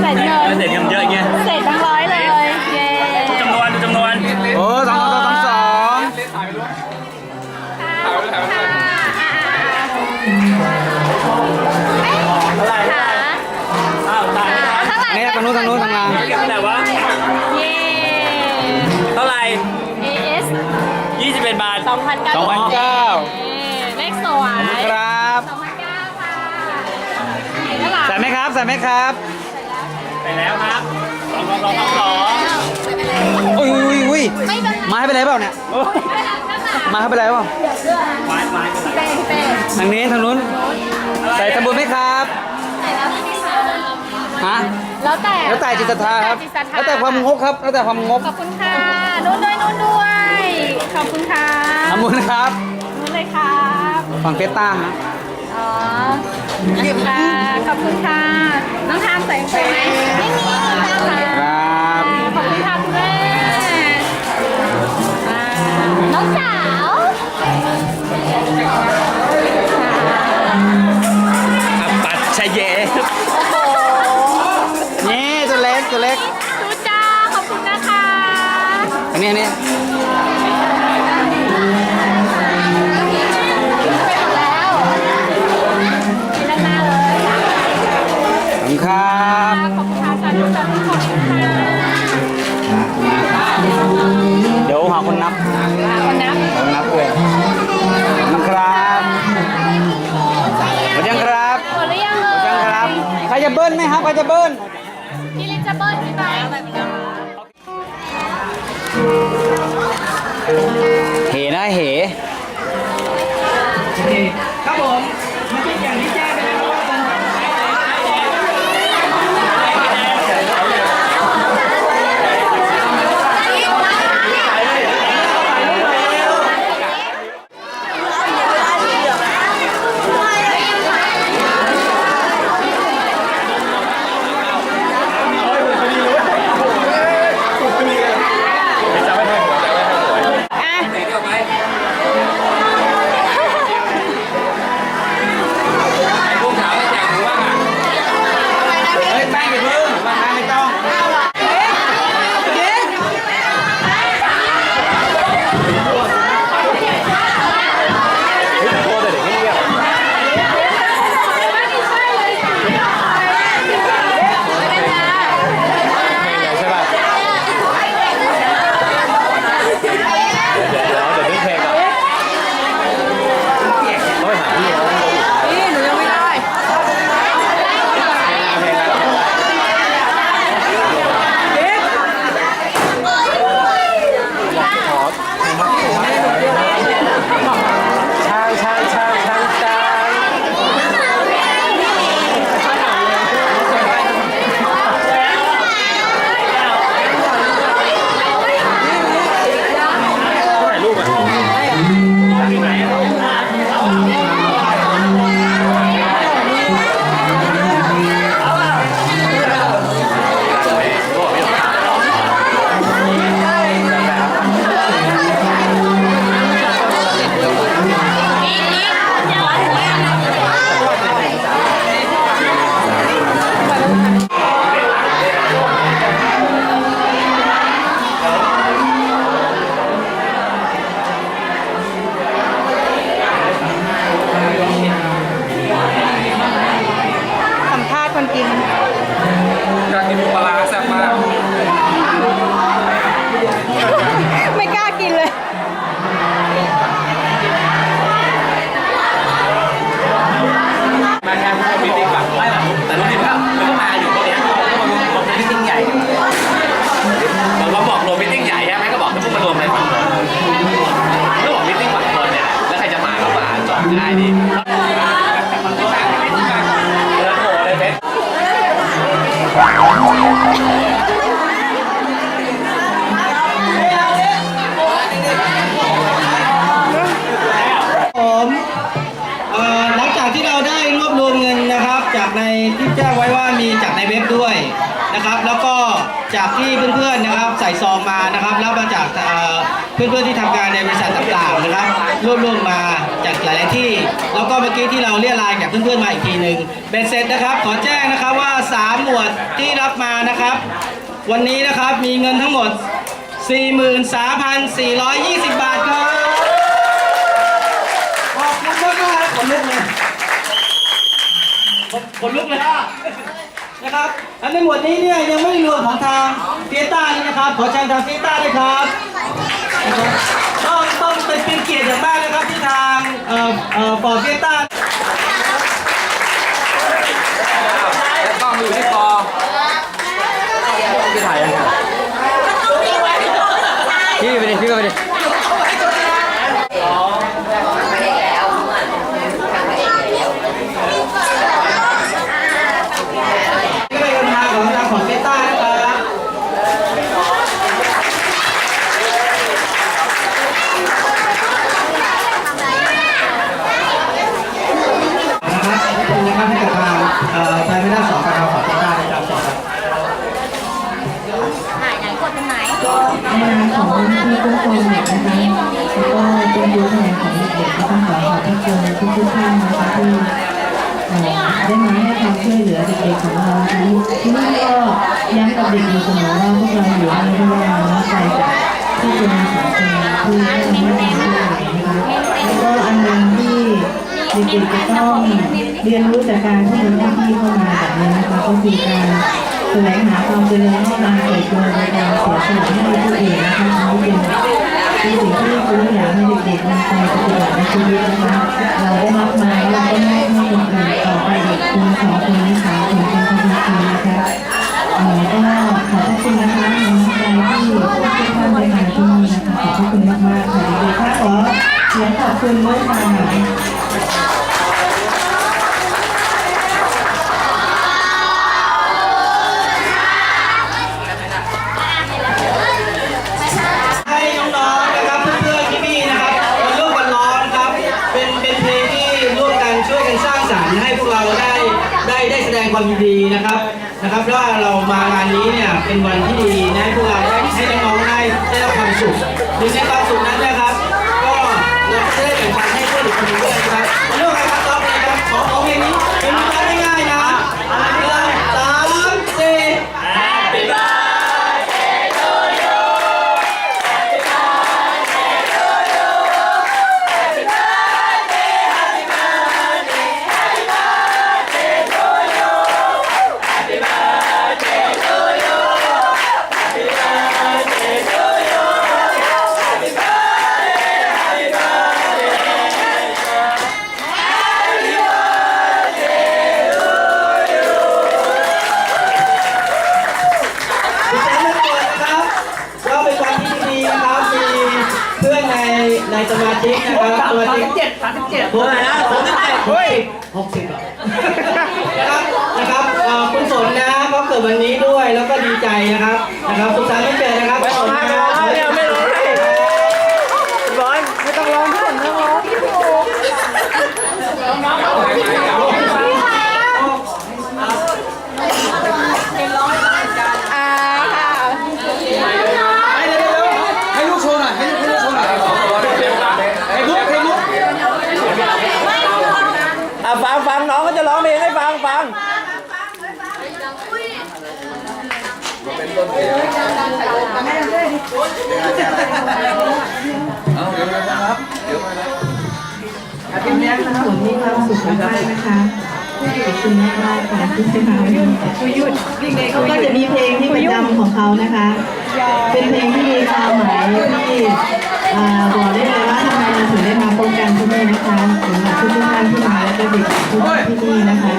เศษเงินเศษเงินเยอะอย่างเงี้ยเศษแบงค์ร้อยเลย เย้ดูจำนวนดูจำนวนโอ้สองสองสองสองค่ะอ้าวตายเท่าไหร่นี่ทางนู้นทางนู้นทางล่างเก็บเท่าไหร่วะเย้ เท่าไหร่ AS 21บาท2,900 สองพันเก้าเลขสวยครับ2,900ค่ะเท่าไหร่ใส่ไหมครับ ใส่ไหมครับ ไปแล้วครับสองสองสองสองสองอุ้ยอุ้ยอุ้ยไม่เป็นไรมาให้ไปไหนเปล่าเนี่ยไม่เป็นไรเท่าไหร่มาให้ไปไหนเปล่าไม้ไม้เป็นไรเป็นเป็นทางนี้ทางนู้น ใส่ทำบุญไหมครับใส่แล้วใช่ไหมคะฮะแล้วแต่แล้วแต่จิตศรัทธาครับ แล้วแต่ความงกครับ แล้วแต่ความงกขอบคุณค่ะนู่นด้วยนู่นด้วย ขอบคุณค่ะทำบุญครับนู่นเลยครับฝั่งเฟสต้าฮะ อ๋อนี่ค่ะขอบคุณค่ะ น้องทามใส่ใส่ไหมไม่มีค่ะครับขอบคุณค่ะคุณแม่อ่าน้องสาว อัปปัดชะเยโอ้โหนี่ตัวเล็กตัวเล็กทูจ้า ขอบคุณนะคะ อันนี้อันนี้ เดี๋ยวหาคนนับคนนับคนนับด้วยขอบคุณครับหมดยังครับหมดหรือยังเอ่หมดยังยครับ ใครจะเบิ้ลไหมครับ ใครจะเบิ้ลพี่ลินจะเบิ้ลพี่ไหมเหนะเหครับผม จ แล้วก็จากที่เพื่อนๆนะครับใส่ซองมานะครับแล้วมาจากเพื่อนๆที่ทำงานในบริษัทต่างๆนะครับรวบรวมมาจากหลายๆที่ แล้วก็เมื่อกี้ที่เราเรียรายจากเพื่อนๆมาอีกทีหนึ่งเบ็ดเสร็จนะครับ ขอแจ้งนะครับว่า 3 หมวดที่รับมานะครับ วันนี้นะครับมีเงินทั้งหมด 43,420 บาทครับขอบคุณมากครับขนลุกเลยขนลุกเลย นะครับและในหมวดนี้เนี่ยยังไม่รวมของทางเฟียต้านี่นะครับ ขอเชิญทางเฟียต้าด้วยครับนะครับต้องต้องเป็นเกียรติอย่างมากนะครับที่ทางเอ่อเอ่อปอเฟียต้า แล้วก็มีอยู่ที่คอ พี่ไปดิพี่ไปดิ นี่เป็นคำทางของทางของเฟียต้านะครับนะครับขอบคุณนะครับให้กับทางเอ่อไทยไม่ได้สองกับทางของเฟียต้านะครับขอบคุณครับ ไหนไหนกดตรงไหน ในนามของมูลที่เพื่อความเด็กนะคะแล้วก็เป็นยูแทนของเด็กๆนะคะขอขอบพระคุณทุกทุกๆท่านนะคะที่เอ่อ ได้มาให้ความช่วยเหลือเด็กๆของเราที่นี่ก็ย้ำกับเด็กอยู่เสมอว่าพวกเราอยู่ในเรื่องน้ำใจจากที่เป็นสังคมที่ให้ความช่วยเหลือนะคะแล้วก็อันหนึ่งที่เด็กๆจะต้องเรียนรู้จากการที่มีหน้าที่เข้ามาแบบนี้นะคะก็คือการแสวงหาความเจริญให้กาเติบโตในการเสียสละให้ผู้อื่นนะคะนนี้เป็นเป็น สิ่งที่คุณอยากให้เด็กๆนำไปปฏิบัติในชีวิตนะคะเราได้รับมาแล้วเราก็มอบให้คนอื่นต่อไปอีกคุณขอคุณนะคะถึงเป็นคนดีนะคะเอ่อก็ขอบคุณนะคะในน้ำใจที่ทุกท่านได้มาที่นี่นะคะขอบคุณมากๆค่ะเด็กๆค่ะขอเสียงขอบคุณด้วยค่ะ ดีนะครับนะครับว่าเรามางานนี้เนี่ยเป็นวันที่ดีนะให้พวกเราได้ให้น้องๆได้ได้รับความสุขหรือในความสุขนั้นนะ นะครับสมาชิกเจ็ดสามสิบเจ็ดผมนะสามสิบเจ็ดเฮ้ยหกสิบเหรอนะครับนะครับเอ่อคุณฝนนะก็เกิดวันนี้ด้วยแล้วก็ดีใจนะครับนะครับสุขสันต์วันเกิดนะครับฝนนะครับไม่ร้องให้ร้อนไม่ต้องร้องฝนไม่ต้องร้อง อ่าค่ะ ให้ลูกโชว์หน่อยให้ลูกให้ลูกโชว์หน่อยให้ลูกให้ลูกอะฟังฟังน้องก็จะร้องเพล ฟังให้ฟังฟังเป็นแม่ค่ะผมมีความสุขมากๆนะคะขอบคุณมากมากค่ะที่ได้มาวันนี้เขาก็จะมีเพลงที่ประจำของเขานะคะ เป็นเพลงที่มีความหมายที่ บอกได้เลยว่าทำไมเราถึงได้มาพบกันที่นี่นะคะสำหรับทุกๆท่านที่มาแล้วก็เด็กทุกท่านที่นี่นะคะ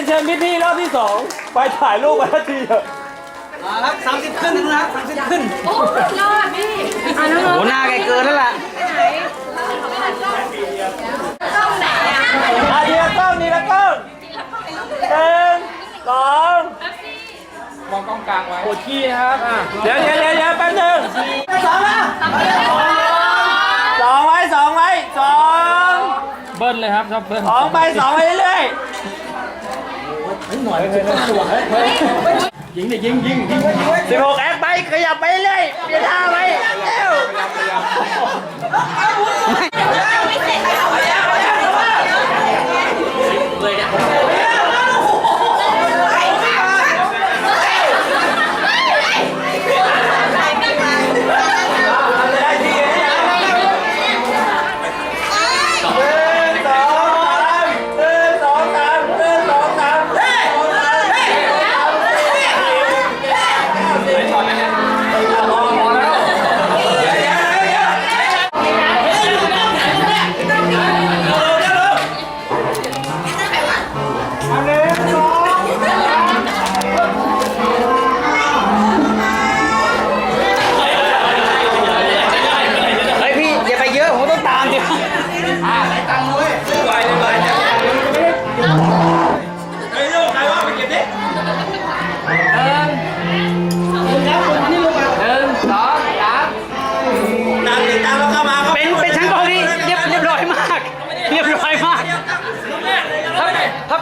นเชิญพี่ๆรอบที่สองไปถ่ายรูปมาทันทีเถอะครับสามสิบขึ้นนะครับสามสิบขึ้น โอ้ยอดพี่อะน้องโหหน้าแกเกินแล้วล่ะๆต้องไหนอะอาทีละกล้องทีละกล้องหนึ่งสองมองกล้องกลางไว้ปวดขี้นะครับอะเดี๋ยวเดี๋ยวเดี๋ยวเดี๋ยวแป๊บนึงสองแล้วสองไว้สองไว้สองเบิ้ลเลยครับชอบเบิ้ลสองไปสองไปเรื่อย หน่อยิงดิยิงยิงยิงสิบหกแอคไปขยับไปเรื่อยเปลี่ยนท่าไปเร็ว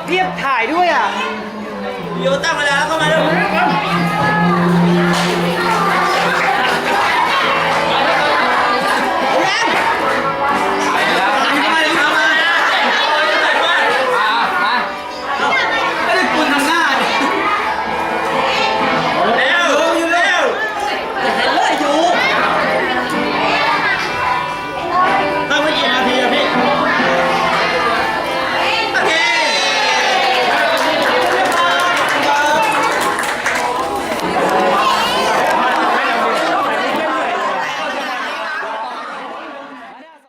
เรียบถ่ายด้วยอะ โยต้ามาแล้วเข้ามาเร็ว